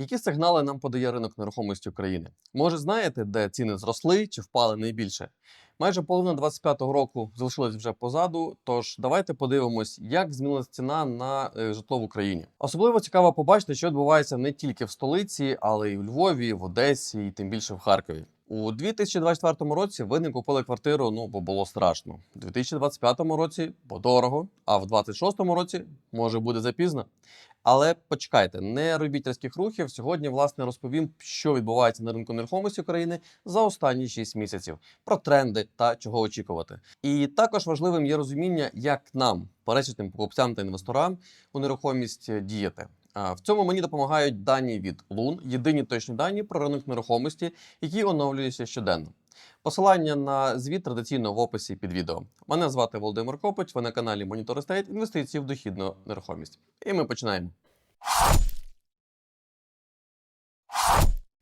Які сигнали нам подає ринок нерухомості України? Може, знаєте, де ціни зросли чи впали найбільше? Майже половина 25-го року залишилась вже позаду. Тож давайте подивимось, як змінилася ціна на е, житло в Україні. Особливо цікаво побачити, що відбувається не тільки в столиці, але й у Львові, в Одесі, і тим більше в Харкові. У 2024 році ви не купили квартиру, ну бо було страшно. У 2025 році бо дорого, а в 2026 році може буде запізно. Але почекайте, не робіть різких рухів. Сьогодні, власне, розповім, що відбувається на ринку нерухомості України за останні 6 місяців, про тренди та чого очікувати. І також важливим є розуміння, як нам, пересічним покупцям та інвесторам, у нерухомість діяти. В цьому мені допомагають дані від Лун, єдині точні дані про ринок нерухомості, які оновлюються щоденно. Посилання на звіт традиційно в описі під відео. Мене звати Володимир Копич, ви на каналі Monitor Estate інвестиції в дохідну нерухомість. І ми починаємо.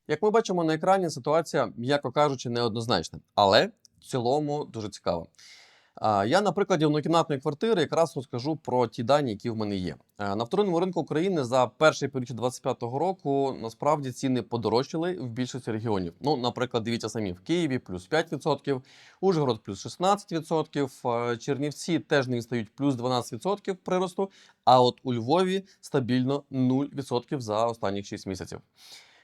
Як ми бачимо на екрані, ситуація, м'яко кажучи, неоднозначна, але в цілому дуже цікава. Я на прикладі однокімнатної квартири якраз розкажу про ті дані, які в мене є. На вторинному ринку України за перший півріччя 2025 року насправді ціни подорожчали в більшості регіонів. Ну, наприклад, дивіться самі в Києві плюс 5%, Ужгород плюс 16%, Чернівці теж не відстають плюс 12% приросту. А от у Львові стабільно 0% за останніх 6 місяців.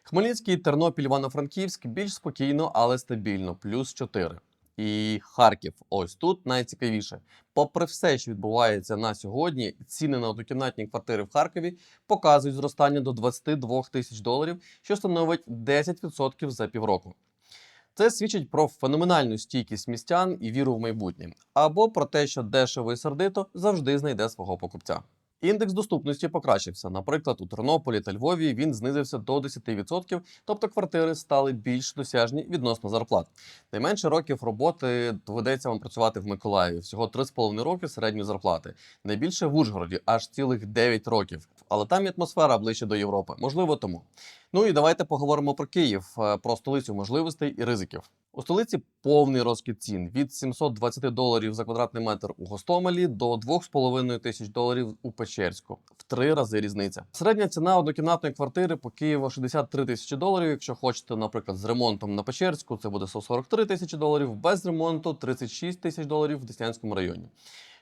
Хмельницький, Тернопіль, Івано-Франківськ більш спокійно, але стабільно, плюс 4. І Харків, ось тут найцікавіше. Попри все, що відбувається на сьогодні, ціни на однокімнатні квартири в Харкові показують зростання до 22 тисяч доларів, що становить 10% за півроку. Це свідчить про феноменальну стійкість містян і віру в майбутнє, або про те, що дешево і сердито завжди знайде свого покупця. Індекс доступності покращився. Наприклад, у Тернополі та Львові він знизився до 10%, тобто квартири стали більш досяжні відносно зарплат. Найменше років роботи доведеться вам працювати в Миколаєві, всього 3,5 роки середньої зарплати. Найбільше в Ужгороді аж цілих 9 років. Але там атмосфера ближче до Європи. Можливо, тому. Ну і давайте поговоримо про Київ, е, про столицю можливостей і ризиків. У столиці повний розкид цін від 720 доларів за квадратний метр у Гостомелі до 2,5 тисяч доларів у Печерську. В три рази різниця. Середня ціна однокімнатної квартири по Києву 63 тисячі доларів. Якщо хочете, наприклад, з ремонтом на Печерську, це буде 143 тисячі доларів, без ремонту 36 тисяч доларів в Деснянському районі.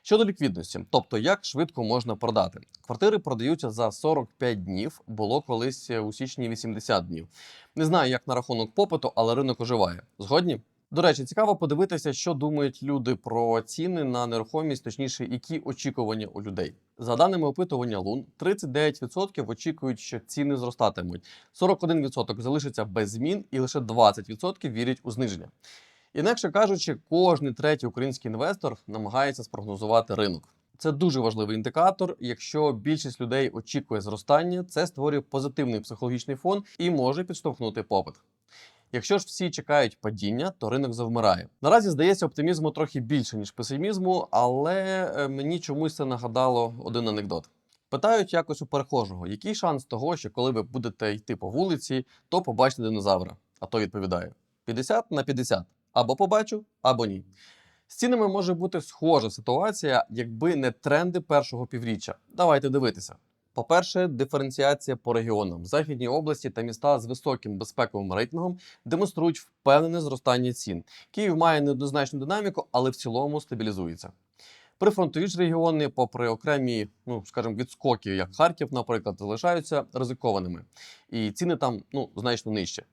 Щодо ліквідності, тобто як швидко можна продати. Квартири продаються за 45 днів, було колись у січні 80 днів. Не знаю, як на рахунок попиту, але ринок оживає. Згодні? До речі, цікаво подивитися, що думають люди про ціни на нерухомість, точніше, які очікування у людей. За даними опитування Лун, 39% очікують, що ціни зростатимуть, 41% залишиться без змін, і лише 20% вірять у зниження. Інакше кажучи, кожний третій український інвестор намагається спрогнозувати ринок. Це дуже важливий індикатор. Якщо більшість людей очікує зростання, це створює позитивний психологічний фон і може підштовхнути попит. Якщо ж всі чекають падіння, то ринок завмирає. Наразі здається оптимізму трохи більше ніж песимізму, але е, мені чомусь це нагадало один анекдот. Питають якось у перехожого, який шанс того, що коли ви будете йти по вулиці, то побачите динозавра. А той відповідає: 50 на 50. Або побачу, або ні. З цінами може бути схожа ситуація, якби не тренди першого півріччя. Давайте дивитися. По-перше, диференціація по регіонам. Західні області та міста з високим безпековим рейтингом демонструють впевнене зростання цін. Київ має неоднозначну динаміку, але в цілому стабілізується. Прифронтові ж регіони, попри окремі, ну скажімо, відскоки, як Харків, наприклад, залишаються ризикованими, і ціни там ну значно нижче.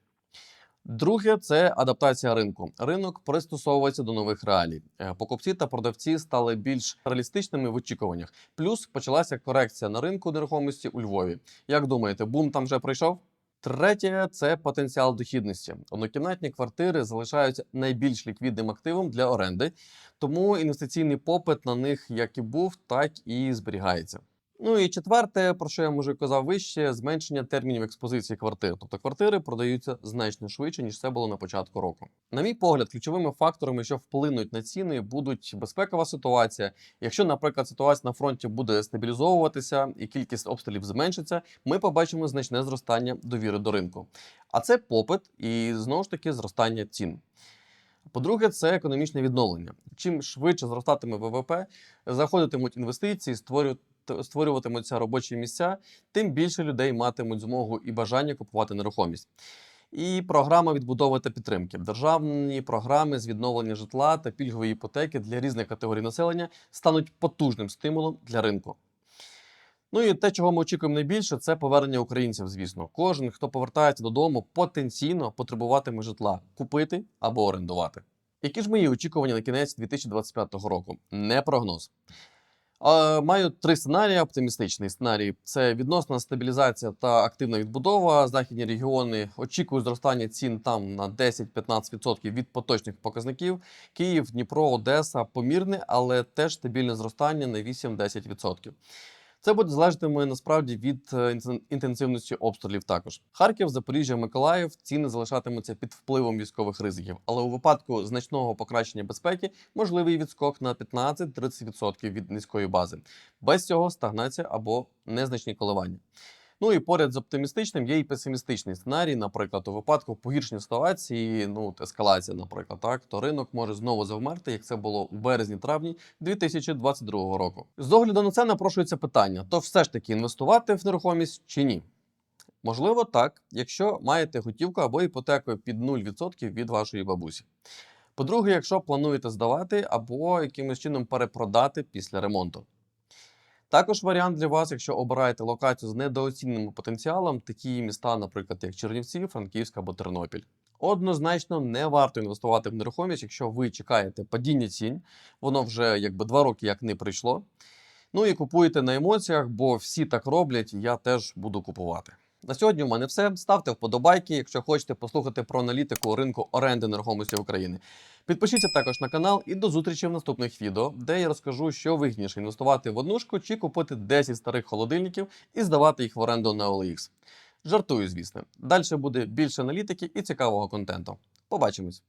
Друге це адаптація ринку. Ринок пристосовується до нових реалій. Е, Покупці та продавці стали більш реалістичними в очікуваннях. Плюс почалася корекція на ринку нерухомості у Львові. Як думаєте, бум там вже пройшов? Третє це потенціал дохідності. Однокімнатні квартири залишаються найбільш ліквідним активом для оренди, тому інвестиційний попит на них як і був, так і зберігається. Ну і четверте, про що я може казав вище, зменшення термінів експозиції квартир. Тобто квартири продаються значно швидше, ніж це було на початку року. На мій погляд, ключовими факторами, що вплинуть на ціни, будуть безпекова ситуація. Якщо, наприклад, ситуація на фронті буде стабілізовуватися і кількість обстрілів зменшиться, ми побачимо значне зростання довіри до ринку. А це попит і знову ж таки зростання цін. По-друге, це економічне відновлення. Чим швидше зростатиме ВВП, заходитимуть інвестиції, створюють створюватимуться робочі місця, тим більше людей матимуть змогу і бажання купувати нерухомість. І програма відбудови та підтримки. Державні програми з відновлення житла та пільгової іпотеки для різних категорій населення стануть потужним стимулом для ринку. Ну і те, чого ми очікуємо найбільше, це повернення українців. Звісно, кожен, хто повертається додому, потенційно потребуватиме житла купити або орендувати. Які ж мої очікування на кінець 2025 року? Не прогноз. Маю три сценарії. Оптимістичний сценарій це відносна стабілізація та активна відбудова. Західні регіони очікують зростання цін там на 10-15% від поточних показників. Київ, Дніпро, Одеса помірне, але теж стабільне зростання на 8-10%. Це буде залежатиме насправді від е, інтенсивності обстрілів також. Харків, Запоріжжя, Миколаїв ціни залишатимуться під впливом військових ризиків, але у випадку значного покращення безпеки можливий відскок на 15-30% від низької бази. Без цього стагнація або незначні коливання. Ну і поряд з оптимістичним є і песимістичний сценарій. Наприклад, у випадку погіршення ситуації, ну ескалація, наприклад, так то ринок може знову завмерти, як це було у березні-травні 2022 року. З огляду на це напрошується питання: то все ж таки інвестувати в нерухомість чи ні? Можливо, так, якщо маєте готівку або іпотеку під 0% від вашої бабусі. По-друге, якщо плануєте здавати або якимось чином перепродати після ремонту. Також варіант для вас, якщо обираєте локацію з недооціненим потенціалом, такі міста, наприклад, як Чернівці, Франківськ або Тернопіль. Однозначно не варто інвестувати в нерухомість, якщо ви чекаєте падіння цін, воно вже якби два роки як не прийшло. Ну і купуєте на емоціях, бо всі так роблять, і я теж буду купувати. На сьогодні у мене все. Ставте вподобайки, якщо хочете послухати про аналітику ринку оренди нерухомості України. Підпишіться також на канал і до зустрічі в наступних відео, де я розкажу, що вигідніше інвестувати в однушку чи купити 10 старих холодильників і здавати їх в оренду на OLX. Жартую, звісно. Далі буде більше аналітики і цікавого контенту. Побачимось!